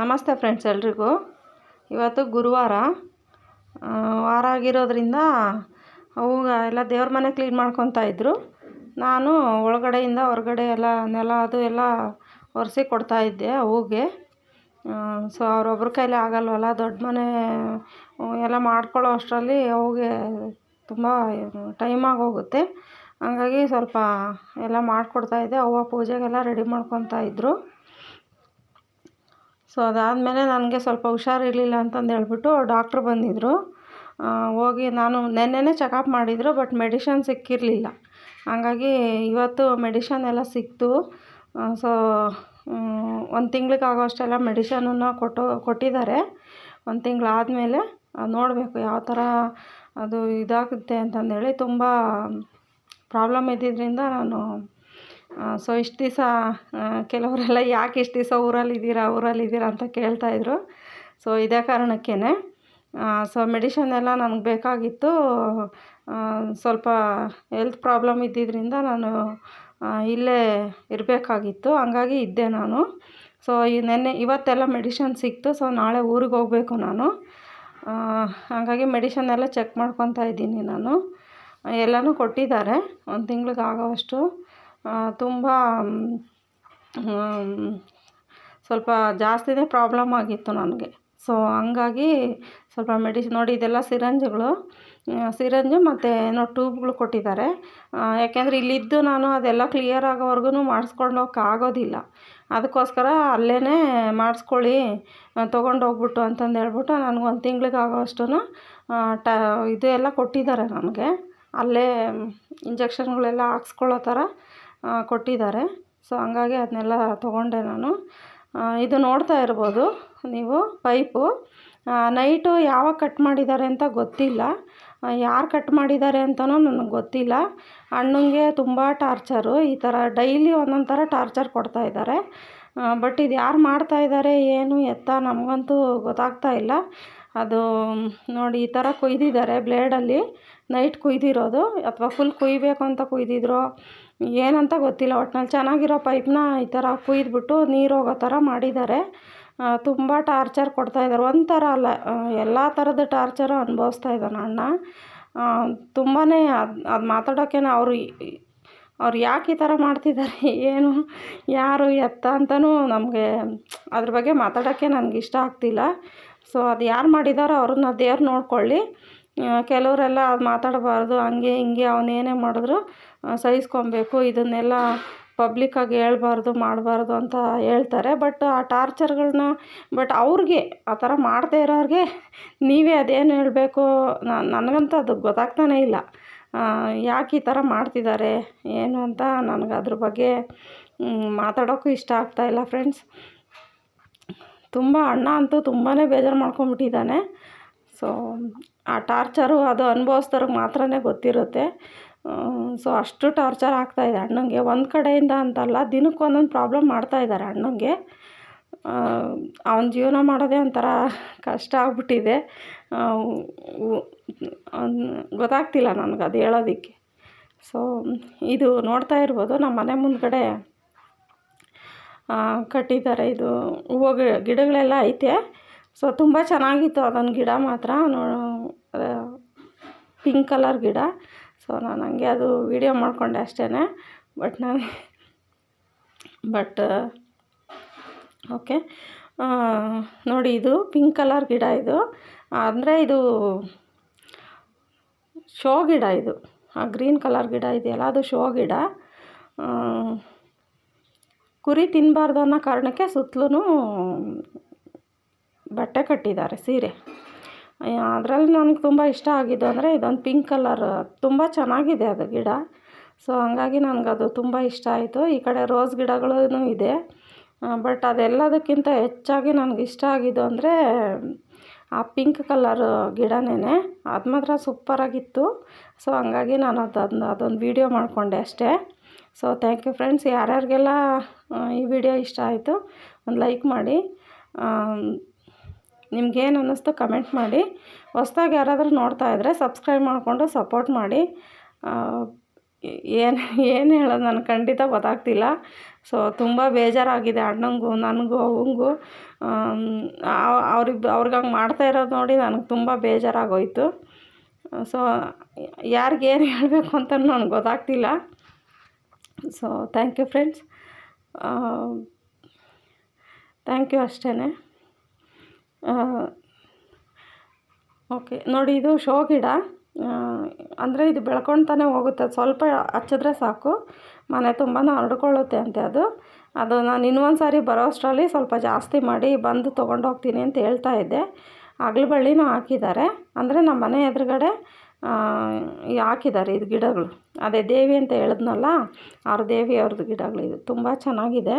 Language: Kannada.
ನಮಸ್ತೆ ಫ್ರೆಂಡ್ಸ್ ಎಲ್ರಿಗೂ. ಇವತ್ತು ಗುರುವಾರ ವಾರ ಆಗಿರೋದ್ರಿಂದ ಅವು ಎಲ್ಲ ದೇವ್ರ ಮನೆ ಕ್ಲೀನ್ ಮಾಡ್ಕೊತಾ ಇದ್ದರು ನಾನು ಒಳಗಡೆಯಿಂದ ಹೊರಗಡೆ ಎಲ್ಲ ನೆಲ ಅದು ಎಲ್ಲ ಒರೆಸಿ ಕೊಡ್ತಾ ಇದ್ದೆ ಅವುಗೆ ಸೊ ಅವ್ರೊಬ್ರ ಕೈಲಿ ಆಗಲ್ವಲ್ಲ, ದೊಡ್ಡ ಮನೆ ಎಲ್ಲ ಮಾಡ್ಕೊಳ್ಳೋ ಅಷ್ಟರಲ್ಲಿ ಅವುಗೆ ತುಂಬ ಟೈಮ್ ಆಗೋಗುತ್ತೆ. ಹಂಗಾಗಿ ಸ್ವಲ್ಪ ಎಲ್ಲ ಮಾಡಿಕೊಡ್ತಾ ಇದ್ದೆ, ಅವ್ವ ಪೂಜೆಗೆಲ್ಲ ರೆಡಿ ಮಾಡ್ಕೊತಾ ಇದ್ರು. ಸೊ ಅದಾದಮೇಲೆ ನನಗೆ ಸ್ವಲ್ಪ ಹುಷಾರಿರಲಿಲ್ಲ ಅಂತಂದು ಹೇಳ್ಬಿಟ್ಟು ಡಾಕ್ಟ್ರು ಬಂದಿದ್ದರು ಹೋಗಿ ನಾನು ನೆನ್ನೆನೇ ಚೆಕಪ್ ಮಾಡಿದರು, ಬಟ್ ಮೆಡಿಷನ್ ಸಿಕ್ಕಿರಲಿಲ್ಲ. ಹಾಗಾಗಿ ಇವತ್ತು ಮೆಡಿಷನ್ ಎಲ್ಲ ಸಿಕ್ತು. ಸೊ ಒಂದು ತಿಂಗ್ಳಿಗೆ ಆಗೋಷ್ಟೆಲ್ಲ ಮೆಡಿಷನನ್ನು ಕೊಟ್ಟು, ಕೊಟ್ಟಿದ್ದಾರೆ. ಒಂದು ತಿಂಗಳಾದಮೇಲೆ ನೋಡಬೇಕು ಯಾವ ಥರ ಅದು ಇದಾಗುತ್ತೆ ಅಂತಂದೇಳಿ ತುಂಬ ಪ್ರಾಬ್ಲಮ್ ಇದ್ದಿದ್ದರಿಂದ ನಾನು ಸೊ ಇಷ್ಟು ದಿವಸ ಕೆಲವರೆಲ್ಲ ಯಾಕೆ ಇಷ್ಟು ದಿವಸ ಊರಲ್ಲಿದ್ದೀರಾ ಊರಲ್ಲಿದ್ದೀರಾ ಅಂತ ಕೇಳ್ತಾಯಿದ್ರು ಸೊ ಇದೇ ಕಾರಣಕ್ಕೇ ಸೊ ಮೆಡಿಷನ್ ಎಲ್ಲ ನನಗೆ ಬೇಕಾಗಿತ್ತು. ಸ್ವಲ್ಪ ಹೆಲ್ತ್ ಪ್ರಾಬ್ಲಮ್ ಇದ್ದಿದ್ದರಿಂದ ನಾನು ಇಲ್ಲೇ ಇರಬೇಕಾಗಿತ್ತು. ಹಂಗಾಗಿ ಇದ್ದೆ ನಾನು. ಸೊ ಈ ನೆನ್ನೆ, ಇವತ್ತೆಲ್ಲ ಮೆಡಿಷನ್ ಸಿಕ್ತು. ಸೊ ನಾಳೆ ಊರಿಗೆ ಹೋಗಬೇಕು ನಾನು. ಹಾಗಾಗಿ ಮೆಡಿಷನ್ ಎಲ್ಲ ಚೆಕ್ ಮಾಡ್ಕೊತಾ ಇದ್ದೀನಿ ನಾನು. ಎಲ್ಲನೂ ಕೊಟ್ಟಿದ್ದಾರೆ. ಒಂದು ತಿಂಗ್ಳಿಗೆ ಆಗೋವಷ್ಟು. ತುಂಬ ಸ್ವಲ್ಪ ಜಾಸ್ತಿಯೇ ಪ್ರಾಬ್ಲಮ್ ಆಗಿತ್ತು ನನಗೆ. ಸೊ ಹಂಗಾಗಿ ಸ್ವಲ್ಪ ಮೆಡಿಸಿನ್ ನೋಡಿ ಇದೆಲ್ಲ ಸಿರಂಜ್ಗಳು. ಸಿರಂಜು ಮತ್ತು ಏನೋ ಟ್ಯೂಬ್ಗಳು ಕೊಟ್ಟಿದ್ದಾರೆ. ಯಾಕೆಂದರೆ ಇಲ್ಲಿದ್ದು ನಾನು ಅದೆಲ್ಲ ಕ್ಲಿಯರ್ ಆಗೋವರೆಗೂ ಮಾಡಿಸ್ಕೊಂಡು ಹೋಗೋಕ್ಕಾಗೋದಿಲ್ಲ ಅದಕ್ಕೋಸ್ಕರ ಅಲ್ಲೇ ಮಾಡಿಸ್ಕೊಳ್ಳಿ ತೊಗೊಂಡು ಹೋಗ್ಬಿಟ್ಟು ಅಂತಂದು ಹೇಳ್ಬಿಟ್ಟು ನನಗೆ ಒಂದು ತಿಂಗ್ಳಿಗೆ ಆಗೋವಷ್ಟು ಟ, ಇದು ಎಲ್ಲ ಕೊಟ್ಟಿದ್ದಾರೆ ನನಗೆ. ಅಲ್ಲೇ ಇಂಜೆಕ್ಷನ್ಗಳೆಲ್ಲ ಹಾಕ್ಸ್ಕೊಳ್ಳೋ ಥರ ಕೊಟ್ಟಿದ್ದಾರೆ. ಸೊ ಹಂಗಾಗಿ ಅದನ್ನೆಲ್ಲ ತೊಗೊಂಡೆ ನಾನು. ಇದು ನೋಡ್ತಾ ಇರ್ಬೋದು ನೀವು, ಪೈಪು. ನೈಟು ಯಾವಾಗ ಕಟ್ ಮಾಡಿದ್ದಾರೆ ಅಂತ ಗೊತ್ತಿಲ್ಲ. ಯಾರು ಕಟ್ ಮಾಡಿದ್ದಾರೆ ಅಂತಲೂ ನನಗೆ ಗೊತ್ತಿಲ್ಲ. ಅಣ್ಣಂಗೆ ತುಂಬ ಟಾರ್ಚರು. ಈ ಥರ ಡೈಲಿ ಒಂದೊಂದು ಥರ ಟಾರ್ಚರ್ ಕೊಡ್ತಾ ಇದ್ದಾರೆ. ಬಟ್ ಇದು ಯಾರು ಮಾಡ್ತಾಯಿದ್ದಾರೆ ಏನು ಎತ್ತ ನಮಗಂತೂ ಗೊತ್ತಾಗ್ತಾ ಇಲ್ಲ. ಅದು, ನೋಡಿ, ಈ ಥರ ಕೊಯ್ದಿದ್ದಾರೆ. ಬ್ಲೇಡಲ್ಲಿ ನೈಟ್ ಕೊಯ್ದಿರೋದು ಅಥವಾ ಫುಲ್ ಕೊಯ್ಬೇಕು ಅಂತ ಕುಯ್ದಿದ್ರೋ ಏನಂತ ಗೊತ್ತಿಲ್ಲ. ಒಟ್ನಲ್ಲಿ ಚೆನ್ನಾಗಿರೋ ಪೈಪ್ನ ಈ ಥರ ಕುಯ್ದುಬಿಟ್ಟು ನೀರು ಹೋಗೋ ಥರ ಮಾಡಿದ್ದಾರೆ. ತುಂಬ ಟಾರ್ಚರ್ ಕೊಡ್ತಾಯಿದ್ದಾರೆ ಒಂಥರ ಅಲ್ಲ ಎಲ್ಲ ಥರದ ಟಾರ್ಚರು ಅನುಭವಿಸ್ತಾ ಇದ್ದಾನೆ ಅಣ್ಣ. ತುಂಬಾ ಅದು ಅದು ಮಾತಾಡೋಕ್ಕೆ ಅವರು ಅವ್ರು ಯಾಕೆ ಈ ಥರ ಮಾಡ್ತಿದ್ದಾರೆ, ಏನು, ಯಾರು ಎತ್ತ ಅಂತಲೂ ನಮಗೆ ಅದ್ರ ಬಗ್ಗೆ ಮಾತಾಡೋಕ್ಕೆ ನನಗೆ ಇಷ್ಟ ಆಗ್ತಿಲ್ಲ. ಸೊ ಅದು ಯಾರು ಮಾಡಿದಾರೋ ಅವ್ರನ್ನ ದೇವ್ರು ನೋಡ್ಕೊಳ್ಳಿ. ಕೆಲವರೆಲ್ಲ ಮಾತಾಡಬಾರ್ದು, ಹಂಗೆ ಹಿಂಗೆ ಅವನೇನೇ ಮಾಡಿದ್ರು ಸಹಿಸ್ಕೊಬೇಕು, ಇದನ್ನೆಲ್ಲ ಪಬ್ಲಿಕ್ಕಾಗಿ ಹೇಳ್ಬಾರ್ದು, ಮಾಡಬಾರ್ದು ಅಂತ ಹೇಳ್ತಾರೆ. ಬಟ್ ಆ ಟಾರ್ಚರ್ಗಳನ್ನ ಬಟ್ ಅವ್ರಿಗೆ, ಆ ಥರ ಮಾಡದೇ ಇರೋರಿಗೆ ನೀವೇ ಅದೇನು ಹೇಳಬೇಕು? ನನಗಂತೂ ಅದು ಗೊತ್ತಾಗ್ತಾನೇ ಇಲ್ಲ. ಯಾಕೆ ಈ ಥರ ಮಾಡ್ತಿದ್ದಾರೆ? ಏನು ಅಂತ ನನಗೆ ಅದ್ರ ಬಗ್ಗೆ ಮಾತಾಡೋಕ್ಕೂ ಇಷ್ಟ ಆಗ್ತಾಯಿಲ್ಲ ಫ್ರೆಂಡ್ಸ್ ತುಂಬ ಅಣ್ಣ ಅಂತೂ ತುಂಬಾ ಬೇಜಾರು ಮಾಡ್ಕೊಂಬಿಟ್ಟಿದ್ದಾನೆ. ಸೊ ಆ ಟಾರ್ಚರು ಅದು ಅನುಭವಿಸ್ದವ್ರಿಗೆ ಮಾತ್ರನೇ ಗೊತ್ತಿರುತ್ತೆ. ಸೊ ಅಷ್ಟು ಟಾರ್ಚರ್ ಆಗ್ತಾಯಿದೆ ಅಣ್ಣಂಗೆ ಒಂದು ಕಡೆಯಿಂದ ಅಂತಲ್ಲ ದಿನಕ್ಕೆ ಒಂದೊಂದು ಪ್ರಾಬ್ಲಮ್ ಮಾಡ್ತಾಯಿದ್ದಾರೆ ಅಣ್ಣಂಗೆ. ಅವನ ಜೀವನ ಮಾಡೋದೇ ಒಂಥರ ಕಷ್ಟ ಆಗ್ಬಿಟ್ಟಿದೆ. ಗೊತ್ತಾಗ್ತಿಲ್ಲ ನನಗೆ ಅದು ಹೇಳೋದಕ್ಕೆ. ಸೊ ಇದು ನೋಡ್ತಾ ಇರ್ಬೋದು. ನಮ್ಮ ಮನೆ ಮುಂದ್ಗಡೆ ಕಟ್ಟಿದ್ದಾರೆ. ಇದು ಹೂವು ಗಿಡಗಳೆಲ್ಲ ಐತೆ. ಸೊ ತುಂಬ ಚೆನ್ನಾಗಿತ್ತು ಅದೊಂದು ಗಿಡ ಮಾತ್ರ. ನೋ ಪಿಂಕ್ ಕಲರ್ ಗಿಡ. ಸೊ ನಾನು ಹಂಗೆ ಅದು ವೀಡಿಯೋ ಮಾಡಿಕೊಂಡೆ ಅಷ್ಟೇ ಬಟ್ ನಾನು ಬಟ್ ಓಕೆ ನೋಡಿ ಇದು ಪಿಂಕ್ ಕಲರ್ ಗಿಡ ಇದು. ಅಂದರೆ ಇದು ಶೋ ಗಿಡ ಇದು. ಆ ಗ್ರೀನ್ ಕಲರ್ ಗಿಡ ಇದೆಯಲ್ಲ, ಅದು ಶೋ ಗಿಡ. ಕುರಿ ತಿನ್ನಬಾರ್ದು ಅನ್ನೋ ಕಾರಣಕ್ಕೆ ಸುತ್ತಲೂ ಬಟ್ಟೆ ಕಟ್ಟಿದ್ದಾರೆ, ಸೀರೆ. ಅದರಲ್ಲಿ ನನಗೆ ತುಂಬ ಇಷ್ಟ ಆಗಿದ್ದು ಅಂದರೆ ಇದೊಂದು ಪಿಂಕ್ ಕಲರ್, ತುಂಬ ಚೆನ್ನಾಗಿದೆ ಅದು ಗಿಡ. ಸೊ, ಹಂಗಾಗಿ ನನಗದು ತುಂಬ ಇಷ್ಟ ಆಯಿತು. ಈ ಕಡೆ ರೋಸ್ ಗಿಡಗಳೂ ಇದೆ. ಬಟ್ ಅದೆಲ್ಲದಕ್ಕಿಂತ ಹೆಚ್ಚಾಗಿ ನನಗೆ ಇಷ್ಟ ಆಗಿದ್ದು ಅಂದರೆ ಆ ಪಿಂಕ್ ಕಲರ್ ಗಿಡನೇ ಅದು ಮಾತ್ರ ಸೂಪರಾಗಿತ್ತು. ಸೊ, ಹಂಗಾಗಿ ನಾನು ಅದು ಅದೊಂದು ವೀಡಿಯೋ ಮಾಡಿಕೊಂಡೆ ಅಷ್ಟೇ. ಸೊ ಥ್ಯಾಂಕ್ ಯು ಫ್ರೆಂಡ್ಸ್ ಯಾರ್ಯಾರಿಗೆಲ್ಲ ಈ ವಿಡಿಯೋ ಇಷ್ಟ ಆಯಿತು, ಒಂದು ಲೈಕ್ ಮಾಡಿ. ನಿಮ್ಗೇನು ಅನ್ನಿಸ್ತು ಕಮೆಂಟ್ ಮಾಡಿ. ಹೊಸ್ದಾಗಿ ಯಾರಾದರೂ ನೋಡ್ತಾ ಇದ್ದರೆ ಸಬ್ಸ್ಕ್ರೈಬ್ ಮಾಡಿಕೊಂಡು ಸಪೋರ್ಟ್ ಮಾಡಿ. ಏನು ಏನು ಹೇಳೋದು ನನಗೆ ಖಂಡಿತ ಗೊತ್ತಾಗ್ತಿಲ್ಲ. ಸೊ ತುಂಬ ಬೇಜಾರಾಗಿದೆ ಅಣ್ಣಂಗೂ, ನನಗೂ, ಅವಂಗೂ. ಅವ್ರಿಗೆ ಅವ್ರಿಗೆ ಹಂಗೆ ಮಾಡ್ತಾ ಇರೋದು ನೋಡಿ ನನಗೆ ತುಂಬ ಬೇಜಾರಾಗೋಯಿತು. ಸೊ ಯಾರಿಗೇನು ಹೇಳಬೇಕು ಅಂತ ನನಗೆ ಗೊತ್ತಾಗ್ತಿಲ್ಲ. So thank you friends thank you ಅಷ್ಟೇ ಓಕೆ ನೋಡಿ, ಇದು ಶೋ ಗಿಡ. ಅಂದರೆ ಇದು ಬೆಳ್ಕೊಳ್ತಾನೆ ಹೋಗುತ್ತೆ. ಸ್ವಲ್ಪ ಹಚ್ಚಿದ್ರೆ ಸಾಕು. ಮನೆ ತುಂಬಾ ಹರಡ್ಕೊಳ್ಳುತ್ತೆ ಅಂತೆ ಅದು. ಅದು ನಾನು ಇನ್ನೊಂದು ಸಾರಿ ಬರೋ ಅಷ್ಟರಲ್ಲಿ ಸ್ವಲ್ಪ ಜಾಸ್ತಿ ಮಾಡಿ ಬಂದು ತೊಗೊಂಡೋಗ್ತೀನಿ ಅಂತ ಹೇಳ್ತಾ ಇದ್ದೆ. ಅಗ್ಲ ಬಳ್ಳಿನೂ ಹಾಕಿದ್ದಾರೆ. ಅಂದರೆ ನಮ್ಮ ಮನೆ ಎದುರುಗಡೆ ಹಾಕಿದ್ದಾರೆ ಇದು ಗಿಡಗಳು. ಅದೇ ದೇವಿ ಅಂತ ಹೇಳಿದ್ನಲ್ಲ, ಅವ್ರ ದೇವಿ ಅವ್ರದ್ದು ಗಿಡಗಳಿದು. ತುಂಬ ಚೆನ್ನಾಗಿದೆ.